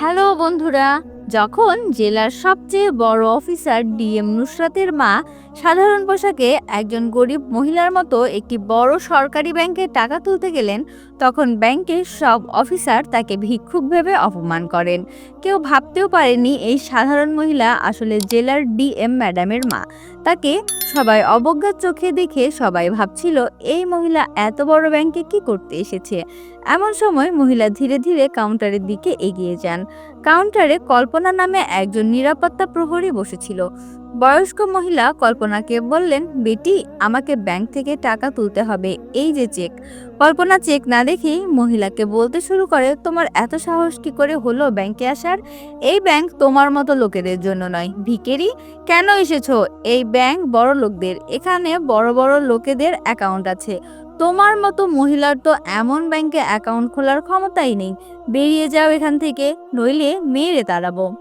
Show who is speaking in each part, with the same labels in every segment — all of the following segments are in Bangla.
Speaker 1: হ্যালো বন্ধুরা, যখন জেলার সবচেয়ে বড় অফিসার ডিএম নুসরাতের মা সাধারণ পোশাকে একজন গরিব মহিলার মতো একটি বড় সরকারি ব্যাংকে টাকা তুলতে গেলেন, তখন ব্যাংকের সব অফিসার তাকে ভিক্ষুক ভেবে অপমান করেন। কেউ ভাবতেও পারেনি এই সাধারণ মহিলা আসলে জেলার ডিএম ম্যাডামের মা। তাকে সবাই অবজ্ঞার চোখে দেখে সবাই ভাবছিল, এই মহিলা এত বড় ব্যাংকে কি করতে এসেছে? এমন সময় মহিলা ধীরে ধীরে কাউন্টারের দিকে এগিয়ে যান। কাউন্টারে কল্পনা নামে একজন নিরাপত্তা প্রহরী বসেছিল। বয়স্ক মহিলা কল্পনাকে বললেন, বেটি, আমাকে ব্যাংক থেকে টাকা তুলতে হবে। এই যে চেক। কল্পনা চেক না দেখেই মহিলাকে বলতে শুরু করে, তোমার এত সাহস কি করে হলো ব্যাংকে আসার? এই ব্যাংক তোমার মতো লোকেদের জন্য নয়। ভিকেরি, কেন এসেছ? এই ব্যাংক বড় লোকদের। এখানে বড় বড় লোকেদের অ্যাকাউন্ট আছে। তোমার মতো মহিলার তো এমন ব্যাংকে অ্যাকাউন্ট খোলার ক্ষমতাই নেই। বেরিয়ে যাও এখান থেকে, নইলে মেরে তাড়াবো।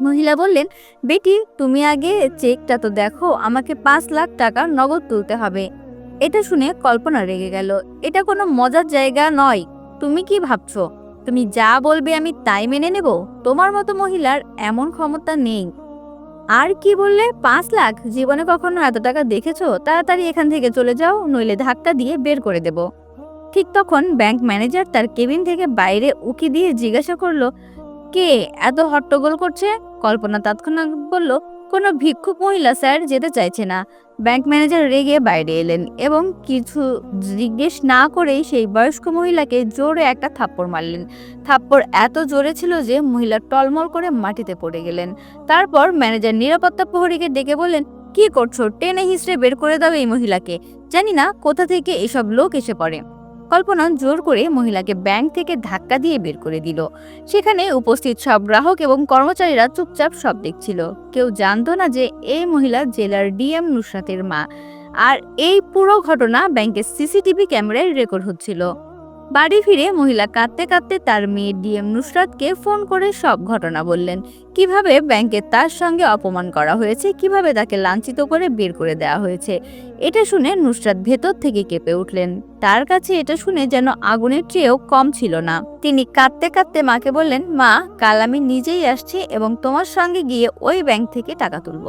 Speaker 1: মহিলা বললেন, বেটি, তুমি আগে চেকটা তো দেখো, আমাকে পাঁচ লাখ টাকা নগদ তুলতে হবে এটা শুনে কল্পনা রেগে গেল। এটা কোনো মজার জায়গা নয়। তুমি কি ভাবছ? তুমি যা বলবে আমি তাই মেনে নেব? তোমার মতো মহিলার এমন ক্ষমতা নেই। আর কি বললে? পাঁচ লাখ? জীবনে কখনো এত টাকা দেখেছ? তাড়াতাড়ি এখান থেকে চলে যাও, নইলে ধাক্কা দিয়ে বের করে দেব। ঠিক তখন ব্যাংক ম্যানেজার তার কেবিন থেকে বাইরে উকি দিয়ে জিজ্ঞাসা করল, কে? এত হট্টগোল করছে? কল্পনা তৎক্ষণাৎ বলল, কোনো ভিক্ষুক মহিলা, স্যার, যেতে চাইছে না। ব্যাংক ম্যানেজার রেগে বাইরে এলেন এবং কিছু জিজ্ঞেস না করেই সেই বয়স্ক মহিলাকে জোরে একটা থাপ্পড় মারলেন। থাপ্পড় এত জোরে ছিল যে মহিলা টলমল করে মাটিতে পড়ে গেলেন। তারপর ম্যানেজার নিরাপত্তা প্রহরীকে ডেকে বললেন, কি করছ? টেনে হিসড়ে বের করে দাও এই মহিলাকে। জানি না কোথা থেকে এসব লোক এসে পড়ে। কল্পনা জোর করে মহিলাকে ব্যাংক থেকে ধাক্কা দিয়ে বের করে দিল। সেখানে উপস্থিত সব গ্রাহক এবং কর্মচারীরা চুপচাপ সব দেখছিল। কেউ জানতো না যে এই মহিলা জেলার ডিএম নুসরাতের মা। আর এই পুরো ঘটনা ব্যাংকের সিসিটিভি ক্যামেরায় রেকর্ড হচ্ছিল। বাড়ি ফিরে মহিলা কাঁদতে কাঁদতে তার মেয়ে ডিএম নুসরাতকে ফোন করে সব ঘটনা বললেন। কীভাবে ব্যাংকে তার সঙ্গে অপমান করা হয়েছে, কীভাবে তাকে লাঞ্ছিত করে বের করে দেওয়া হয়েছে, এটা শুনে নুসরাত ভেতর থেকে কেঁপে উঠলেন। তার কাছে এটা শুনে যেন আগুনের চেয়েও কম ছিল না। তিনি কাঁদতে কাঁদতে মাকে বললেন, মা, কাল আমি নিজেই আসছি এবং তোমার সঙ্গে গিয়ে ওই ব্যাংক থেকে টাকা তুলব।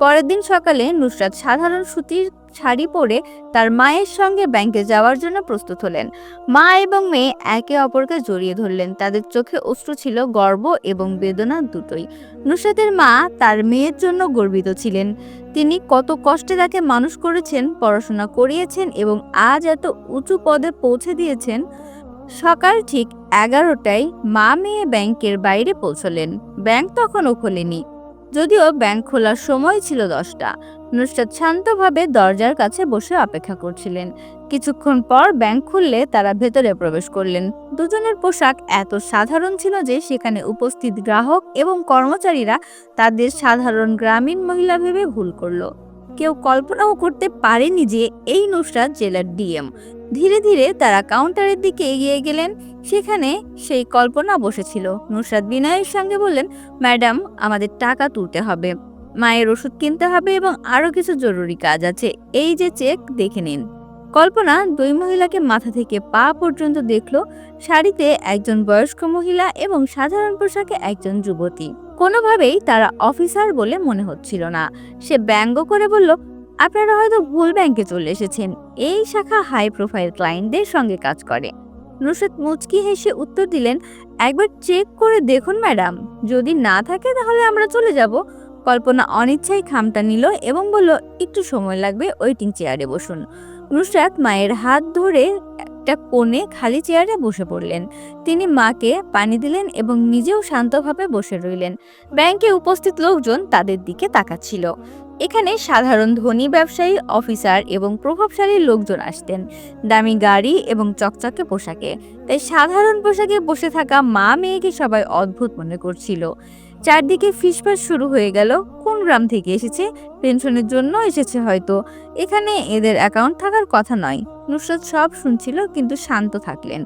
Speaker 1: পরের দিন সকালে নুসরাত সাধারণ সুতির শাড়ি পরে তার মায়ের সঙ্গে ব্যাংকে যাওয়ার জন্য প্রস্তুত হলেন। মা এবং মেয়ে একে অপরকে জড়িয়ে ধরলেন। তাদের চোখে অশ্রু ছিল, গর্ব এবং বেদনা দুটোই। নুসরাতের মা তার মেয়ের জন্য গর্বিত ছিলেন। তিনি কত কষ্টে তাকে মানুষ করেছেন, পড়াশোনা করিয়েছেন এবং আজ এত উঁচু পদে পৌঁছে দিয়েছেন, সকাল ঠিক এগারোটায় মা মেয়ে ব্যাংকের বাইরে পৌঁছলেন। ব্যাংক তখনও খোলেনি, যদিও ব্যাংক খোলার সময় ছিল দশটা। নুসরাত শান্তভাবে দরজার কাছে বসে অপেক্ষা করছিলেন। কিছুক্ষণ পর ব্যাংক খুললে তারা ভেতরে প্রবেশ করলেন। দুজনের পোশাক এত সাধারণ ছিল যে সেখানে উপস্থিত গ্রাহক এবং কর্মচারীরা তাদের সাধারণ গ্রামীণ মহিলা ভেবে ভুল করল। কেউ কল্পনাও করতে পারেনি যে এই নুসরাত জেলার ডিএম। ধীরে ধীরে তারা কাউন্টারের দিকে এগিয়ে গেলেন। সেখানে সেই কল্পনা বসেছিল। নুসরাত বিনয়ের সঙ্গে বললেন, ম্যাডাম, আমাদের টাকা তুলতে হবে। মায়ের ওষুধ কিনতে হবে এবং আরও কিছু জরুরি কাজ আছে। এই যে চেক, দেখে নিন। কল্পনা দুই মহিলাকে মাথা থেকে পা পর্যন্ত দেখল। শাড়িতে একজন বয়স্ক মহিলা এবং সাধারণ পোশাকে একজন যুবতী। কোনোভাবেই তারা অফিসার বলে মনে হচ্ছিল না। সে ব্যঙ্গ করে বলল, আপনারা হয়তো ভুল ব্যাংকে চলে এসেছেন। এই শাখা হাই প্রোফাইল ক্লায়েন্টদের সঙ্গে কাজ করে। নুসরাত মুচকি হেসে উত্তর দিলেন, একবার চেক করে দেখুন, ম্যাডাম। যদি না থাকে তাহলে আমরা চলে যাব। কল্পনা অনিচ্ছায় খামটা নিল এবং বলল, একটু সময় লাগবে ওয়েটিং চেয়ারে বসুন। নুসরাত মায়ের হাত ধরে একটা কোণে খালি চেয়ারে বসে পড়লেন। তিনি মাকে পানি দিলেন এবং নিজেও শান্তভাবে বসে রইলেন। ব্যাংকে উপস্থিত লোকজন তাদের দিকে তাকাচ্ছিল। এখানে সাধারণ ধনী ব্যবসায়ী, অফিসার এবং প্রভাবশালী লোকজন আসতেন। দামি গাড়ি এবং চকচকে পোশাকে। তাই সাধারণ পোশাকে বসে থাকা মা মেয়েকে সবাই অদ্ভুত মনে করছিল। চারদিকে ফিসফাস শুরু হয়ে গেল। কোন গ্রাম থেকে এসেছে? পেনশনের জন্য এসেছে হয়তো। এখানে এদের অ্যাকাউন্ট থাকার কথা নয়। নুসরাত সব শুনছিল কিন্তু শান্ত থাকলেন।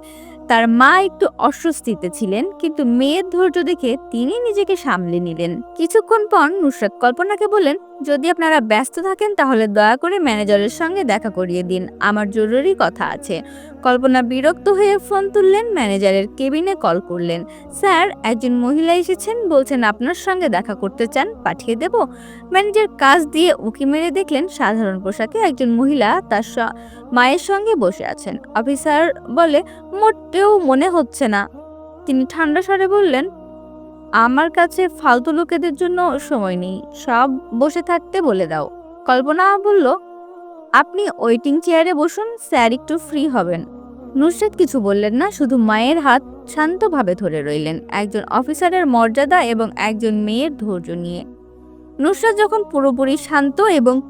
Speaker 1: তার মা একটু অস্বস্তিতে ছিলেন, কিন্তু মেয়ের ধৈর্য দেখে তিনি নিজেকে সামলে নিলেন। কিছুক্ষণ পর নুসরাত কল্পনাকে বলেন যদি আপনারা ব্যস্ত থাকেন তাহলে দয়া করে ম্যানেজারের সঙ্গে দেখা করিয়ে দিন। আমার জরুরি কথা আছে। কল্পনা বিরক্ত হয়ে ফোন তুললেন, ম্যানেজারের কেবিনে কল করলেন। স্যার, একজন মহিলা এসেছেন, বলছেন আপনার সঙ্গে দেখা করতে চান, পাঠিয়ে দেব। ম্যানেজার কাজ দিয়ে উঁকি মেরে দেখলেন, সাধারণ পোশাকে একজন মহিলা তার মায়ের সঙ্গে বসে আছেন। অফিসার বলে মোটেও মনে হচ্ছে না। তিনি ঠান্ডা স্বরে বললেন, আমার কাছে ফালতু লোকেদের জন্য সময় নেই, সব বসে থাকতে বলে দাও। কল্পনা বলল আপনি ওয়েটিং চেয়ারে বসুন, স্যার একটু ফ্রি হবেন। নুসরাত কিছু বললেন না, শুধু মায়ের হাত শান্তভাবে ধরে রইলেন, একজন অফিসারের মর্যাদা এবং একজন মেয়ের ধৈর্য নিয়ে। নুসরাত যখন পুরোপুরি শান্ত এবং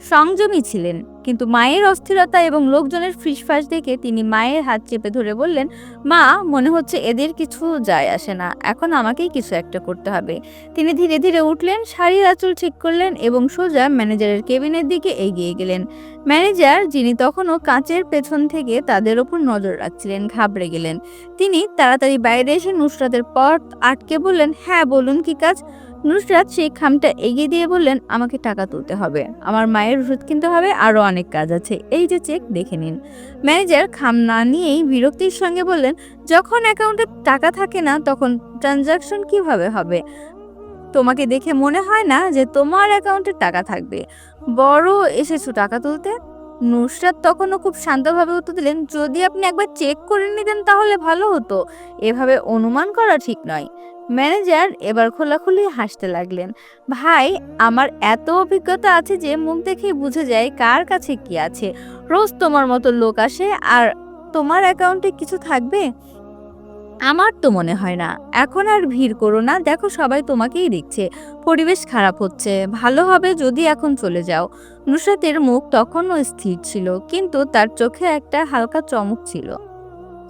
Speaker 1: সংযমী ছিলেন কিন্তু মায়ের অস্থিরতা এবং লোকজনের ফিসফাস দেখে তিনি মায়ের হাত চেপে ধরে বললেন, মা, মনে হচ্ছে এদের কিছু যায় আসে না। এখন আমাকেই কিছু একটা করতে হবে। তিনি ধীরে ধীরে উঠলেন, শাড়ির আঁচল ঠিক করলেন এবং সোজা ম্যানেজারের কেবিনের দিকে এগিয়ে গেলেন। ম্যানেজার, যিনি তখনও কাঁচের পেছন থেকে তাদের ওপর নজর রাখছিলেন, ঘাবড়ে গেলেন। তিনি তাড়াতাড়ি বাইরে এসে নুসরাতের পথ আটকে বললেন হ্যাঁ বলুন কি কাজ? নুসরাত সেই খামটা এগিয়ে দিয়ে বললেন, আমাকে টাকা তুলতে হবে। আমার মায়ের ওষুধ কিনতে হবে আরও অনেক কাজ আছে। এই যে চেক দেখে নিন। ম্যানেজার খাম না নিয়েই বিরক্তির সঙ্গে বললেন, যখন অ্যাকাউন্টে টাকা থাকে না, তখন ট্রানজাকশন কীভাবে হবে? তোমাকে দেখে মনে হয় না যে তোমার অ্যাকাউন্টে টাকা থাকবে। বড় এসেছ টাকা তুলতে? নুসরাত তখনও খুব শান্তভাবে উত্তর দিলেন, যদি আপনি একবার চেক করে নিতেন তাহলে ভালো হতো। এভাবে অনুমান করা ঠিক নয়। ম্যানেজার এবার খোলাখুলি হাসতে লাগলেন। ভাই, আমার এত অভিজ্ঞতা আছে যে মুখ দেখেই বুঝে যায় কার কাছে কি আছে। রোজ তোমার মতো লোক আসে আর তোমার অ্যাকাউন্টে কিছু থাকবে? আমার তো মনে হয় না। এখন আর ভিড় করো না। দেখো সবাই তোমাকেই দেখছে। পরিবেশ খারাপ হচ্ছে। ভালো হবে যদি এখন চলে যাও। নুসরাতের মুখ তখনও স্থির ছিল, কিন্তু তার চোখে একটা হালকা চমক ছিল।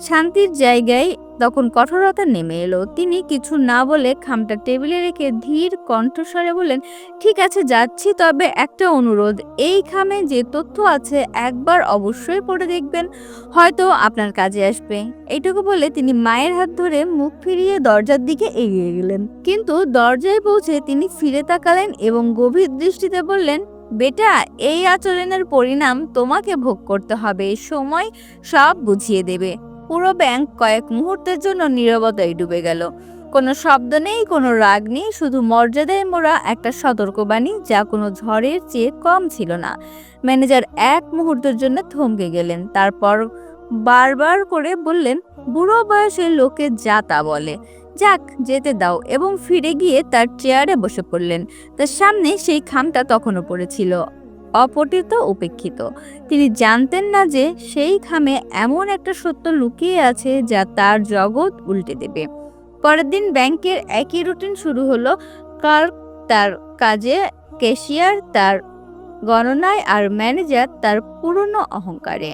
Speaker 1: শান্তির জায়গায় তখন কঠোরতা নেমে এলো। তিনি কিছু না বলে খামটা টেবিলে রেখে ধীর কণ্ঠস্বরে বললেন, ঠিক আছে, যাচ্ছি, তবে একটা অনুরোধ। এই খামে যে তথ্য আছে একবার অবশ্যই পড়ে দেখবেন। হয়তো আপনার কাজে আসবে। এইটুকু বলে তিনি মায়ের হাত ধরে মুখ ফিরিয়ে দরজার দিকে এগিয়ে গেলেন। কিন্তু দরজায় পৌঁছে তিনি ফিরে তাকালেন এবং গভীর দৃষ্টিতে বললেন, বেটা, এই আচরণের পরিণাম তোমাকে ভোগ করতে হবে। সময় সব বুঝিয়ে দেবে। পুরো ব্যাংক কয়েক মুহূর্তের জন্য নীরবতায় ডুবে গেল। কোনো শব্দ নেই, কোনো রাগ নেই, শুধু মর্যাদায় মোড়া একটা সতর্কবাণী যা কোনো ঝড়ের চেয়ে কম ছিল না। ম্যানেজার এক মুহূর্তের জন্য থমকে গেলেন, তারপর বারবার করে বললেন, বুড়ো বয়সের লোকে যা তা বলে। যাক, যেতে দাও। এবং ফিরে গিয়ে তার চেয়ারে বসে পড়লেন। তার সামনে সেই খামটা তখনও পড়েছিল। অপঠিত উপেক্ষিত। তিনি জানতেন না যে সেই খামে এমন একটা সত্য লুকিয়ে আছে যা তার জগৎ উল্টে দেবে। পরের দিন ব্যাংকের একই রুটিন শুরু হলো। ক্লার্ক তার কাজে, ক্যাশিয়ার তার গণনায় আর ম্যানেজার তার পুরনো অহংকারে।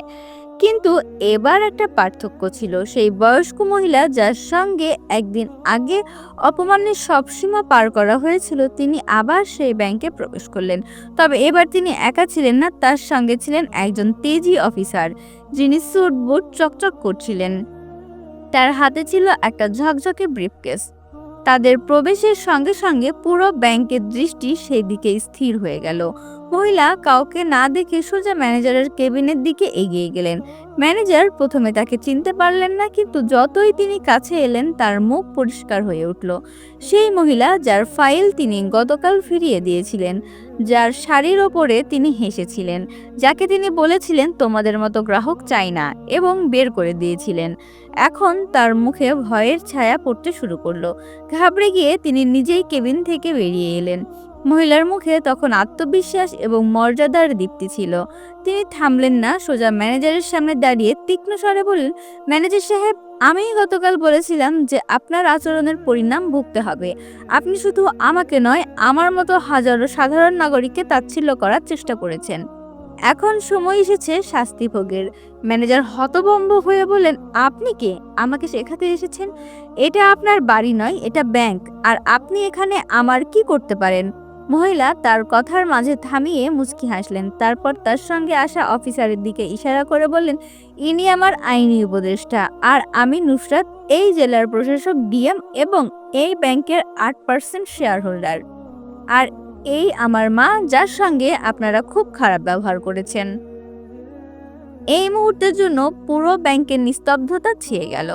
Speaker 1: কিন্তু এবার একটা পার্থক্য ছিল। সেই বয়স্ক মহিলা যার সঙ্গে একদিন আগে অপমানের সব সীমা পার করা হয়েছিল, তিনি আবার সেই ব্যাংকে প্রবেশ করলেন। তবে এবার তিনি একা ছিলেন না, তার সঙ্গে ছিলেন একজন তেজি অফিসার, যিনি স্যুট, বুট চকচক করছিলেন। তার হাতে ছিল একটা ঝকঝকে ব্রিফকেস। তাদের প্রবেশের সঙ্গে সঙ্গে পুরো ব্যাংকের দৃষ্টি সেই দিকে স্থির হয়ে গেল। মহিলা কাউকে না দেখে সোজা ম্যানেজারের কেবিনের দিকে এগিয়ে গেলেন। ম্যানেজার প্রথমে তাকে চিনতে পারলেন না, কিন্তু যতই তিনি কাছে এলেন, তার মুখ পরিষ্কার হয়ে উঠল। সেই মহিলা যার ফাইল তিনি গতকাল ফিরিয়ে দিয়েছিলেন, যার শাড়ির ওপরে তিনি হেসেছিলেন, যাকে তিনি বলেছিলেন, তোমাদের মতো গ্রাহক চাই না, এবং বের করে দিয়েছিলেন। এখন তার মুখে ভয়ের ছায়া পড়তে শুরু করল। ঘাবড়ে গিয়ে তিনি নিজেই কেবিন থেকে বেরিয়ে এলেন। মহিলার মুখে তখন আত্মবিশ্বাস এবং মর্যাদার দীপ্তি ছিল। তিনি থামলেন না, সোজা ম্যানেজারের সামনে দাঁড়িয়ে তীক্ষ্ণ স্বরে বললেন, ম্যানেজার সাহেব, আমি গতকাল বলেছিলাম যে আপনার আচরণের পরিণাম ভুগতে হবে। আপনি শুধু আমাকে নয়, আমার মতো হাজারো সাধারণ নাগরিককে তাচ্ছিল্য করার চেষ্টা করেছেন। এখন সময় এসেছে শাস্তি ভোগের। ম্যানেজার হতভম্ব হয়ে বললেন, আপনি কে? আমাকে শেখাতে এসেছেন? এটা আপনার বাড়ি নয়, এটা ব্যাংক। আর আপনি এখানে আমার কি করতে পারেন? মহিলা তার কথার মাঝে থামিয়ে মুচকি হাসলেন। তারপর তার সঙ্গে আসা অফিসারের দিকে ইশারা করে বললেন, ইনি আমার আইনি উপদেষ্টা। আর আমি নুসরাত, এই জেলার প্রশাসক, ডিএম এবং এই ব্যাংকের আট পার্সেন্ট শেয়ার হোল্ডার আর এই আমার মা, যার সঙ্গে আপনারা খুব খারাপ ব্যবহার করেছেন। এই মুহূর্তের জন্য পুরো ব্যাংকের নিস্তব্ধতা ছেয়ে গেল।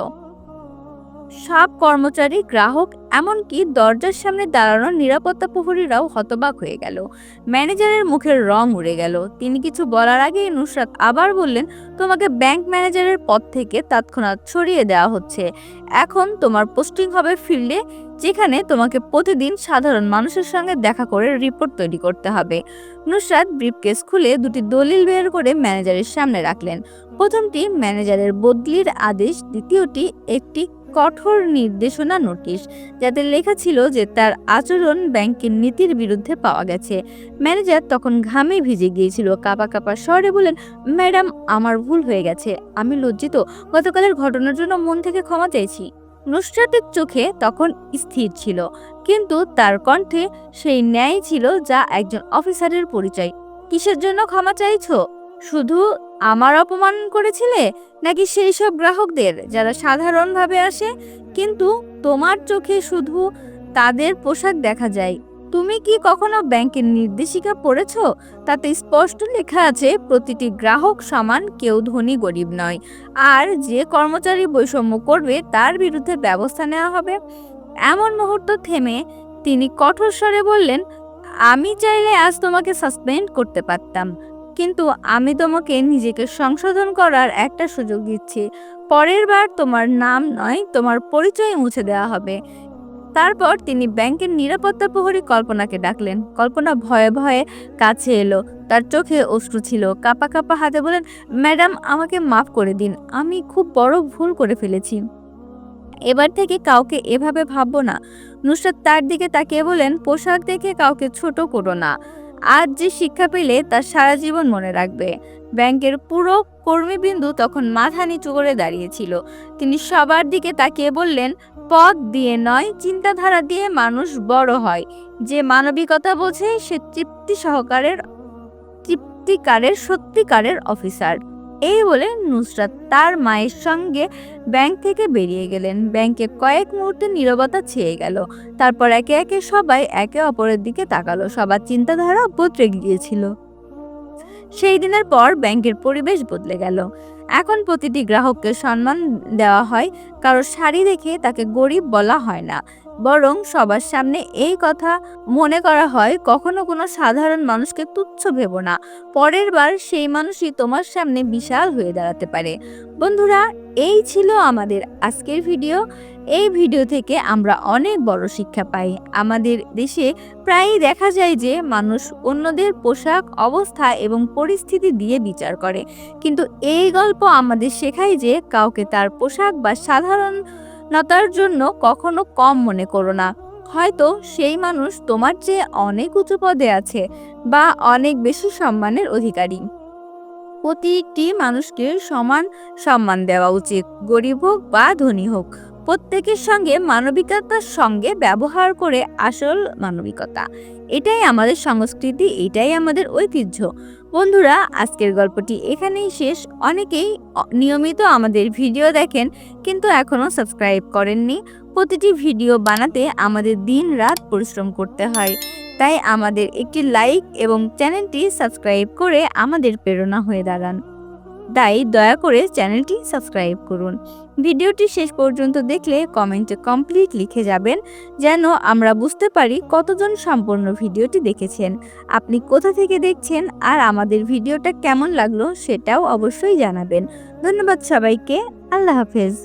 Speaker 1: সব কর্মচারী, গ্রাহক, এমনকি দরজার সামনে দাঁড়ানো নিরাপত্তা প্রহরীরাও হতবাক হয়ে গেল। ম্যানেজারের মুখের রং উড়ে গেল। তিনি কিছু বলার আগেই নুসরাত আবার বললেন, তোমাকে ব্যাংক ম্যানেজারের পদ থেকে তৎক্ষণাৎ সরিয়ে দেওয়া হচ্ছে। এখন তোমার পোস্টিং হবে ফিল্ডে, যেখানে তোমাকে প্রতিদিন সাধারণ মানুষের সঙ্গে দেখা করে রিপোর্ট তৈরি করতে হবে। নুসরাত ব্রিফকেস খুলে দুটি দলিল বের করে ম্যানেজারের সামনে রাখলেন। প্রথমটি, ম্যানেজারের বদলির আদেশ, দ্বিতীয়টি, একটি কঠোর নির্দেশনা নোটিশ, যাতে লেখা ছিল যে তার আচরণ ব্যাংকের নীতির বিরুদ্ধে পাওয়া গেছে। ম্যানেজার তখন ঘামে ভিজে গিয়েছিল, কাপা কাপা স্বরে বলেন ম্যাডাম, আমার ভুল হয়ে গেছে। আমি লজ্জিত। গতকালের ঘটনার জন্য মন থেকে ক্ষমা চাইছি। নুসরাতের চোখে তখন স্থির ছিল, কিন্তু তার কণ্ঠে সেই ন্যায় ছিল যা একজন অফিসারের পরিচয়। কিসের জন্য ক্ষমা চাইছ? শুধু আমার অপমান করেছিলে? নাকি সেই সব গ্রাহকদের যারা সাধারণভাবে আসে? কিন্তু তোমার চোখে শুধু তাদের পোশাক দেখা যায়। তুমি কি কখনো ব্যাংকের নির্দেশিকা পড়েছো? তাতে স্পষ্ট লেখা আছে, প্রতিটি গ্রাহক সমান, কেউ ধনী, গরিব নয়। আর যে কর্মচারী বৈষম্য করবে, তার বিরুদ্ধে ব্যবস্থা নেওয়া হবে। এমন মুহূর্ত থেমে তিনি কঠোর স্বরে বললেন, আমি চাইলে আজ তোমাকে সাসপেন্ড করতে পারতাম। কিন্তু আমি তোমাকে নিজেকে সংশোধন করার একটা সুযোগ দিচ্ছি। পরের বার তোমার নাম নয়, তোমার পরিচয় মুছে দেওয়া হবে। তারপর তিনি ব্যাংকের নিরাপত্তা প্রহরী কল্পনাকে ডাকলেন। কল্পনা ভয়ে ভয়ে কাছে এলো। তার চোখে অশ্রু ছিল। কাপা কাপা হাতে বলেন ম্যাডাম, আমাকে মাফ করে দিন। আমি খুব বড় ভুল করে ফেলেছি। এবার থেকে কাউকে এভাবে ভাববো না। নুসরাত তার দিকে তাকিয়ে বলেন পোশাক দেখে কাউকে ছোট করো না। আজ যে শিক্ষা পেলে তার সারা জীবন মনে রাখবে। ব্যাংকের পুরো কর্মীবিন্দু তখন মাথা নিচু করে দাঁড়িয়েছিল। তিনি সবার দিকে তাকিয়ে বললেন, পথ দিয়ে নয়, চিন্তাধারা দিয়ে মানুষ বড় হয়। যে মানবিকতা বোঝে, সে তৃপ্তি সহকারের, তৃপ্তিকারের, সত্যিকারের অফিসার এই বলে নুসরাত তার মায়ের সঙ্গে ব্যাংক থেকে বেরিয়ে গেলেন। ব্যাংকে কয়েক মুহূর্তে নীরবতা ছেয়ে গেল। তারপর একে একে সবাই একে অপরের দিকে তাকালো। সবার চিন্তাধারা বদলে গিয়েছিল। সেই দিনের পর ব্যাংকের পরিবেশ বদলে গেল। এখন প্রতিটি গ্রাহককে সম্মান দেওয়া হয়। কারও শাড়ি দেখে তাকে গরিব বলা হয় না। বরং সবার সামনে এই কথা মনে করা হয়, কখনো কোনো সাধারণ মানুষকে তুচ্ছ ভেবো না। পরের বার সেই মানুষই তোমার সামনে বিশাল হয়ে দাঁড়াতে পারে। বন্ধুরা, এই ছিল আমাদের আজকের ভিডিও। এই ভিডিও থেকে আমরা অনেক বড় শিক্ষা পাই। আমাদের দেশে প্রায়ই দেখা যায় যে, মানুষ অন্যদের পোশাক, অবস্থা এবং পরিস্থিতি দিয়ে বিচার করে। কিন্তু এই গল্প আমাদের শেখায় যে, কাউকে তার পোশাক বা সাধারণতার জন্য কখনো কম মনে করো না। হয়তো সেই মানুষ তোমার চেয়ে অনেক উঁচু পদে আছে বা অনেক বেশি সম্মানের অধিকারী। প্রতিটি মানুষকে সমান সম্মান দেওয়া উচিত, গরিব হোক বা ধনী হোক। প্রত্যেকের সঙ্গে মানবিকতার সঙ্গে ব্যবহার করে আসল মানবিকতা। এটাই আমাদের সংস্কৃতি, এটাই আমাদের ঐতিহ্য। বন্ধুরা, আজকের গল্পটি এখানেই শেষ। অনেকেই নিয়মিত আমাদের ভিডিও দেখেন, কিন্তু এখনও সাবস্ক্রাইব করেননি। প্রতিটি ভিডিও বানাতে আমাদের দিন রাত পরিশ্রম করতে হয়। তাই আমাদের একটি লাইক এবং চ্যানেলটি সাবস্ক্রাইব করে আমাদের প্রেরণা হয়ে দাঁড়ান। তাই দয়া করে চ্যানেলটি সাবস্ক্রাইব করুন। ভিডিওটি শেষ পর্যন্ত দেখলে কমেন্টে কমপ্লিট লিখে যাবেন, যেন আমরা বুঝতে পারি কতজন সম্পূর্ণ ভিডিওটি দেখেছেন। আপনি কোথা থেকে দেখছেন আর আমাদের ভিডিওটা কেমন লাগল সেটাও অবশ্যই জানাবেন। ধন্যবাদ সবাইকে, আল্লাহ হাফেজ।